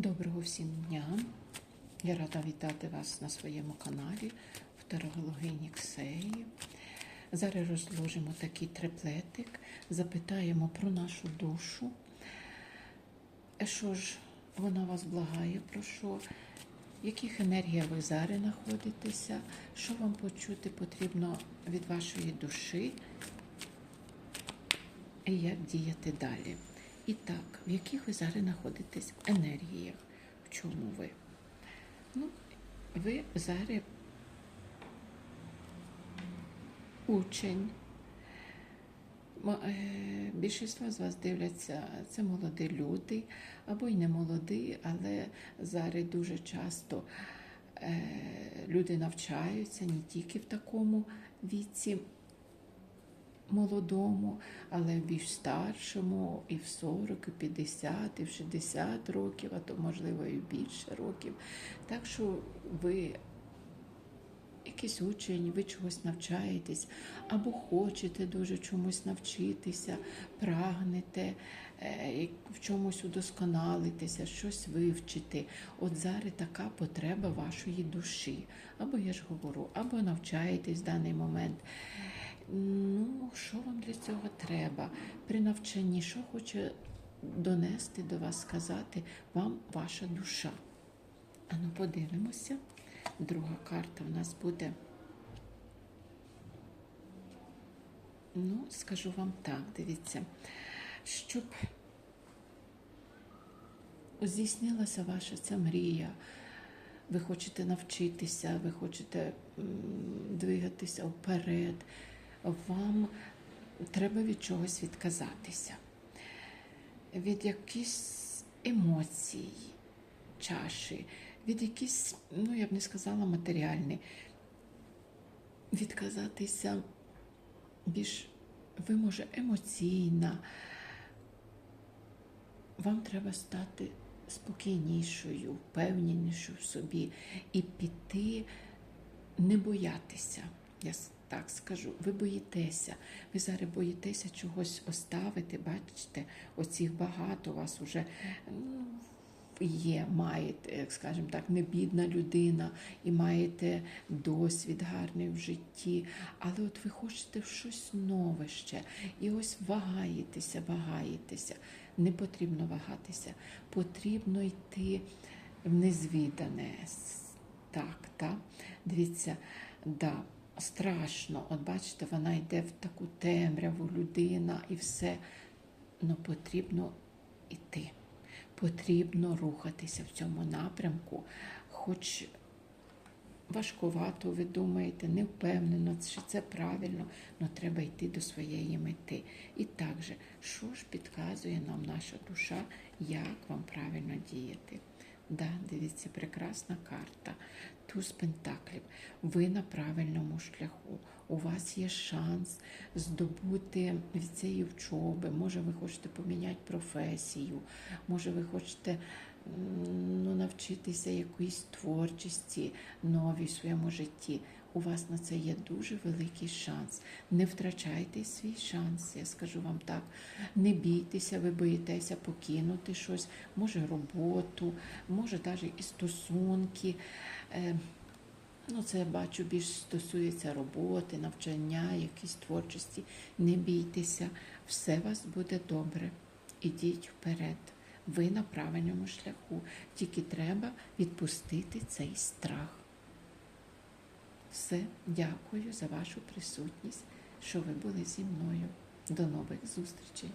Доброго всім дня! Я рада вітати вас на своєму каналі в тарологині Ксеї. Зараз розложимо такий триплетик, запитаємо про нашу душу. Е, Що ж вона вас благає, про що? В яких енергіях ви зараз знаходитеся? Що вам почути потрібно від вашої душі? І як діяти далі? І так, в яких ви зараз знаходитесь енергіях? В чому ви? Ну, ви зараз учень. Е, Більшість з вас дивляться, це молоді люди, або й не молоді, але зараз дуже часто е, люди навчаються не тільки в такому віці молодому, але в більш старшому, і в 40, і в 50, і в 60 років, а то можливо і більше років. Так що ви якийсь учень, ви чогось навчаєтесь, або хочете дуже чомусь навчитися, прагнете е, в чомусь удосконалитися, щось вивчити. От зараз така потреба вашої душі. Або я ж говорю, або навчаєтесь в даний момент. Ну, що вам для цього треба? При навчанні, що хоче донести до вас, сказати вам ваша душа? Ану, подивимося. Друга карта в нас буде. Ну, скажу вам так, дивіться, щоб здійснилася ваша ця мрія, ви хочете навчитися, ви хочете двигатися вперед, вам треба від чогось відказатися, від якихось емоцій, чаші, від якісь, ну я б не сказала матеріальні, відказатися більш, ви може, емоційна. Вам треба стати спокійнішою, впевненішою в собі і піти, не боятися. Я так скажу, ви боїтеся. Ви зараз боїтеся чогось оставити. Бачите, оцих багато у вас уже ну, є, маєте, скажімо так, не бідна людина і маєте досвід гарний в житті. Але от ви хочете щось нове ще. І ось вагаєтеся, вагаєтеся. Не потрібно вагатися, потрібно йти в незвідане. Так, так. Дивіться, да, страшно. От бачите, вона йде в таку темряву, людина і все. Ну потрібно йти. Потрібно рухатися в цьому напрямку, хоч важкувато, ви думаєте, не впевнено, чи це правильно, але треба йти до своєї мети. І також, що ж підказує нам наша душа, як вам правильно діяти? Да, дивіться, прекрасна карта. Туз Пентаклів. Ви на правильному шляху. У вас є шанс здобути від цієї вчоби. Може, ви хочете поміняти професію, може, ви хочете ну, навчитися якоїсь творчості новій в своєму житті. У вас на це є дуже великий шанс. Не втрачайте свій шанс, я скажу вам так. Не бійтеся, ви боїтеся покинути щось, може роботу, може навіть і стосунки. Е, Ну, це я бачу більш стосується роботи, навчання, якісь творчості. Не бійтеся, все у вас буде добре. Ідіть вперед. Ви на правильному шляху. Тільки треба відпустити цей страх. Все, дякую за вашу присутність, що ви були зі мною. До нових зустрічей.